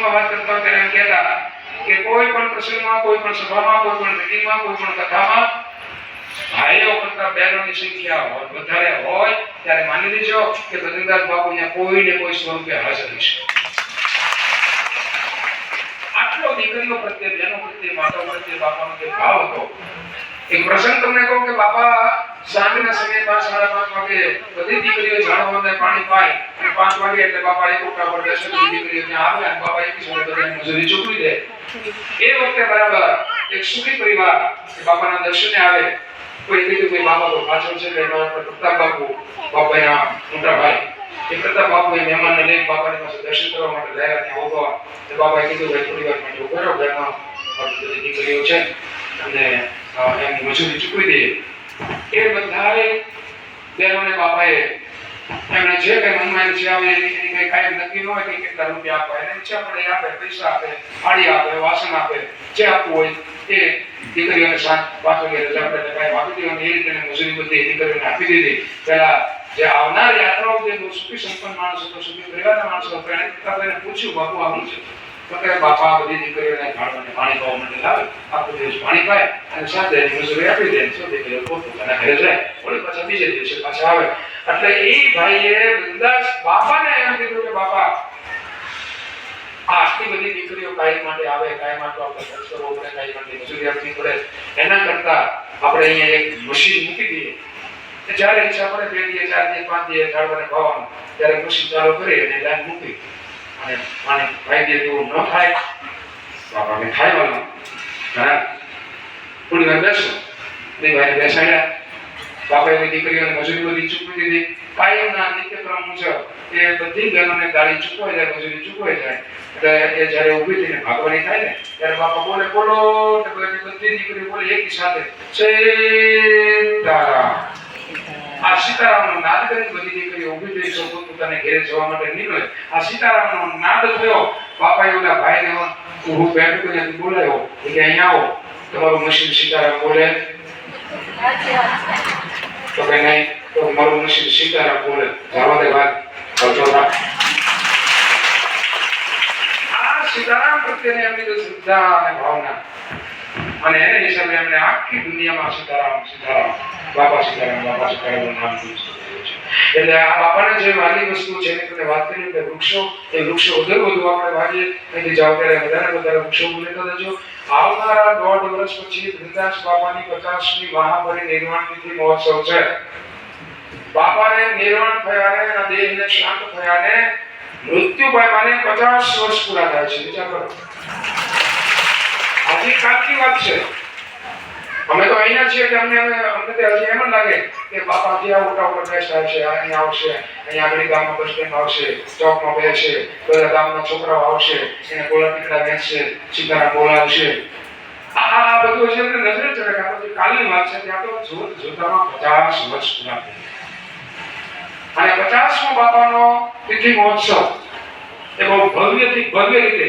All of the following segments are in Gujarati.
પ્રસંગમાં વાત કરતા પહેલા કહેતા કે કોઈ પણ પ્રસંગમાં, કોઈ પણ સભામાં, કોઈ પણ મિટિંગમાં કોઈ પણ કથામાં ભાઈઓ કરતા બહેનોની સંખ્યા વધારે હોય ત્યારે માની લેજો કે ભજનદાસ બાપુ અહીંયા કોઈ ને કોઈ સ્વરૂપે હાજર છે આટલો દીકરીઓ પ્રત્યે, બહેનો પ્રત્યે માતા પ્રત્યે બાપાનો જે ભાવ હતો, એક પ્રસંગ તમને કહું કે બાપા સાંજના સમયે પાંચ સાડા પાંચ વાગે બધી દીકરીઓ ઝાડવાને પાણી પાય પાંચ વાગે એટલે બાપા એક ઉઠા પર દર્શન દીકરીઓ ત્યાં આવે અને બાપા એક સમય બધાની મજૂરી ચૂકવી દે એ વખતે બરાબર એક સુખી પરિવાર બાપાના દર્શને આવે. કોઈ કીધું કોઈ તો પાછળ છે એટલે પ્રતાપ બાપુ, બાપાના મોટા ભાઈ. એ પ્રતાપ બાપુ એ મહેમાનને લઈને બાપાની પાસે દર્શન કરવા માટે ગયા ત્યાં ઊભો તો બાપાએ કીધું, ભાઈ થોડી વાર માટે ઊભો રહો ઘરમાં દીકરીઓ છે. અને એમની મજૂરી ચૂકવી દઈએ એ બધાએ બહેનોને બાપાએ એમણે જે કંઈ મનમાં છે કંઈ કાંઈ નક્કી ન હોય કે કેટલા રૂપિયા આપવા એને ઈચ્છા પડે આપે, પૈસા આપે થાળી આપે, વાસણ આપે, જે આપવું હોય એ દીકરીઓને સાત વાગે રજા પડે કાંઈ વાપી દેવાની એ રીતે મજૂરી બધી દીકરીઓને આપી દીધી. પહેલાં જે આવનાર યાત્રાઓ જે સુખી સંપન્ન માણસો સુખી પરિવારના માણસો હતો એને પૂછ્યું, બાપુ આવું છે? બાપા બધી દીકરીઓને પાવા માટે આવે. એટલે માટે આવે માટે આપણે આપવી પડે. એના કરતા આપણે અહીંયા એક મશીન મૂકી દઈએ. જયારે ઈચ્છા પડે બે દિવસ ચાર દિવસ પાંચ દિવસ ઝાડવાને ભાવવાનું ત્યારે મશીન ચાલુ કરી અને લાઈન મૂકી. અને પાણી ભાઈ દે તેવું ન થાય બાપા આપણને ખાઈ વાળું ઘણા થોડી વાર બેસો. બે ભાઈ બેસાડ્યા. બાપા એની દીકરીઓને મજૂરી બધી ચૂકવી દીધી. કાયમના નિત્યક્રમ મુજબ એ બધી બહેનોને ગાડી ચૂકવાઈ જાય, મજૂરી ચૂકવાઈ જાય. એટલે એ જ્યારે ઊભી થઈને ભાગવાની થાય ને, ત્યારે બાપા બોલે, બોલો. બધી દીકરી બોલે, એકી સાથે. સીતારામ આ સીતારામનો નાદ કરી બધી દીકરીઓ ઊભી થઈ સૌ પોતાને ઘેરે જવા માટે નીકળે. આ સીતારામનો નાદ થયો. બાપાએ ઓલા ભાઈને ઊભું બેઠું કરીને બોલાયો. એટલે અહીંયા આવો. તમારું મશીન સીતારામ બોલે. તો કે નહીં, તો મારું મશીન સીતારામ બોલે. જવા દે વાત કરજો આ સીતારામ પ્રત્યેની એમની શ્રદ્ધા અને ભાવના અને એને હિસાબે એમણે આખી દુનિયામાં સીતારામ સીતારામ, બાપા સીતારામ, બાપા સીતારામનું નામ એટલે આ બાપાને જે વાલી વસ્તુ છે એની તમે વાત કરી કે વૃક્ષો, એ વૃક્ષો વધુ વધુ આપણે વાવીએ એની જવાબદારી વધારે વધારે વૃક્ષો લેતા જજો આવનારા દોઢ વર્ષ પછી વૃંદાસ બાપાની પચાસમી મહાભરી નિર્વાણ તિથિ મહોત્સવ છે. બાપાને નિર્વાણ થયાને એના દેહને શાંત થયાને મૃત્યુ પામ્યાને પચાસ વર્ષ પૂરા થાય છે. વિચાર કરો. આજે કાલની વાત છે. અમે તો અહીંયા છીએ કે અમને અમને તો હજી એમ જ લાગે કે બાપા જે મોટા મોટા બેસ્ટ આવશે અહીંયા આવશે, અહીંયા આગળ ગામમાં બસ સ્ટેન્ડ આવશે, ચોકમાં બેસશે બધા ગામના છોકરાઓ આવશે, એને ગોળા પીકડા બેસશે સીતારામ ગોળા આવશે. આ બધું છે અમને નજરે ચડે કે આ બધું કાલની વાત છે ત્યાં તો જોત જોતામાં પચાસ વર્ષ પૂરા થઈ અને પચાસમો બાપાનો તિથિ મહોત્સવ, એ બહુ ભવ્યથી ભવ્ય રીતે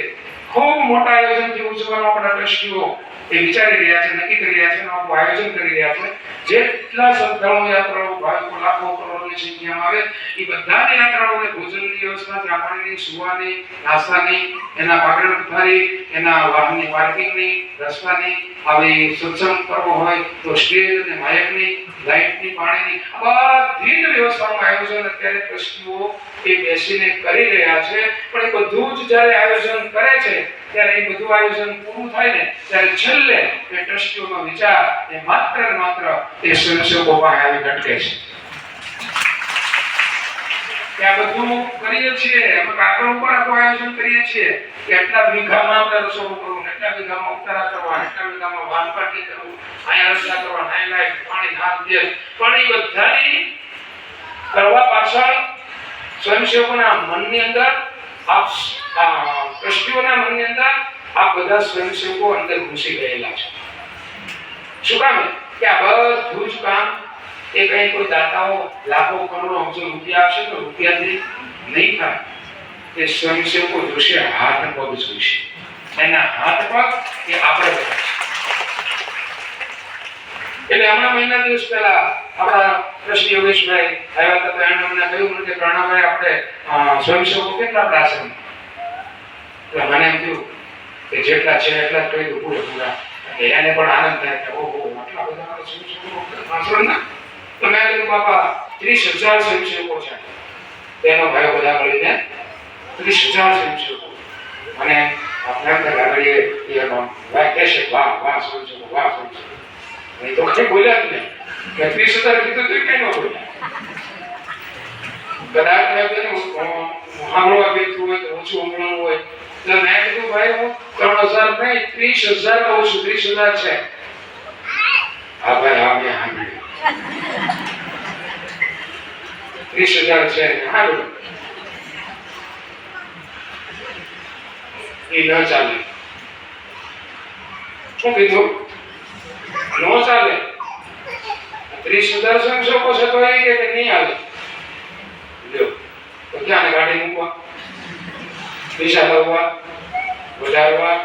ખૂબ મોટા આયોજનથી ઉજવવાનો આપણા ટ્રસ્ટીઓ એ વિચારી રહ્યા છે, નક્કી કરી રહ્યા છે અને આયોજન કરી રહ્યા છે. જેટલા શ્રદ્ધાળુ યાત્રાઓ ભાવિકો, લાખો કરોડોની સંખ્યામાં આવે, એ બધા યાત્રાઓને ભોજનની વ્યવસ્થા ચા પાણીની સુવાની, નાસ્તાની, એના પાગરણ ઉઠારી એના વાહનની પાર્કિંગની, રસ્તાની, આવી સત્સંગ કરવો હોય તો સ્ટેજ અને માયકની, લાઇટની, પાણીની બધી જ વ્યવસ્થાનું આયોજન અત્યારે ટ્રસ્ટીઓ એ બેસીને કરી રહ્યા છે. પણ એ બધું જ જ્યારે આયોજન કરે છે, ત્યારે એ બધું આયોજન પૂરું થાય ને, ત્યારે છેલ્લે એ ટ્રસ્ટીઓનો વિચાર એ માત્ર ને માત્ર એ સ્વયંસેવકો આવી ઘટકે છે. કરવું પાછળ સ્વયંસેવકોના મનની અંદર મનની અંદર આ બધા સ્વયંસેવકો અંદર ઘૂસી ગયેલા છે. શું કામ કે આ બધું જ કામ એ કઈ કોઈ દાતાઓ લાખો કરોડો અબજો રૂપિયા આપશે તો રૂપિયાથી નહીં થાય. એ સ્વયંસેવકો જોશે, હાથ પગ જોઈશે. એના હાથ પગ એ આપણે એટલે હમણાં મહિના દિવસ પહેલા આપણા કૃષ્ણ યોગેશભાઈ આવ્યા હતા, તો એમણે મને કહ્યું કે પ્રણાભાઈ આપણે સ્વયંસેવકો કેટલા પ્રાસન એટલે મને જેટલા છે એટલા જ કહી દઉં પૂરેપૂરા એટલે એને પણ આનંદ થાય કે ઓહો, આટલા બધા સ્વયંસેવકો પાછળ ના. તો મેં કીધું, બાપા, ત્રીસ હજાર સ્વયંસેવકો છે તેનો ભાઈ બધા મળીને ત્રીસ હજાર સ્વયંસેવકો અને આપણે એમ થાય એનો ભાઈ કહેશે વાહ વાહ સ્વયંસેવકો વાહ સ્વયંસેવકો નહીં તો કઈ બોલ્યા જ નહીં. કે ત્રીસ હજાર કીધું તો કઈ ન બોલ્યા. કદાચ મેં ઓછું ત્રીસ હજાર છું હા, ભાઈ હજાર છે સારું એ ન ચાલે. શું કીધું? ન ચાલે. ત્રીસ હજાર સંક્ષોભો છે તો એ કે નહીં આવે ક્યાં ગાડી મૂકવા? પૈસા લાવવા વધારવા?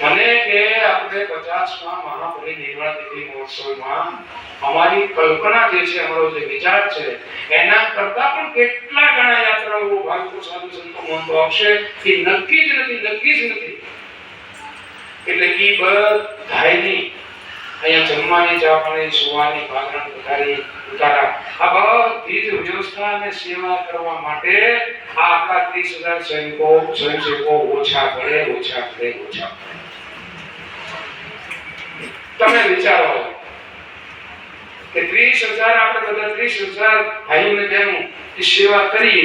મને કે આપણે પચાસમાં મહાપરિનિર્વાણ તિથિ મહોત્સવમાં અમારી કલ્પના જે છે, અમારો જે વિચાર છે, એના કરતા પણ કેટલા ઘણા યાત્રાઓ ભાવિકો સાધુ સંતો મહંતો આવશે એ નક્કી જ નથી, નક્કી જ નથી. એટલે એ બધાયની અહીંયા જમવાની પાણી સુવાની, ભાગરણ પથારી ઉતારા. આ બધી વ્યવસ્થા અને સેવા કરવા માટે આ આપણા ત્રીસ હજાર સૈનિકો, સ્વયંસેવકો ઓછા પડે ઓછા પડે, ઓછા તમે વિચારો કે ત્રીસ હજાર, આપણે બધા ત્રીસ હજાર ભાઈઓને બહેનો સેવા કરીએ.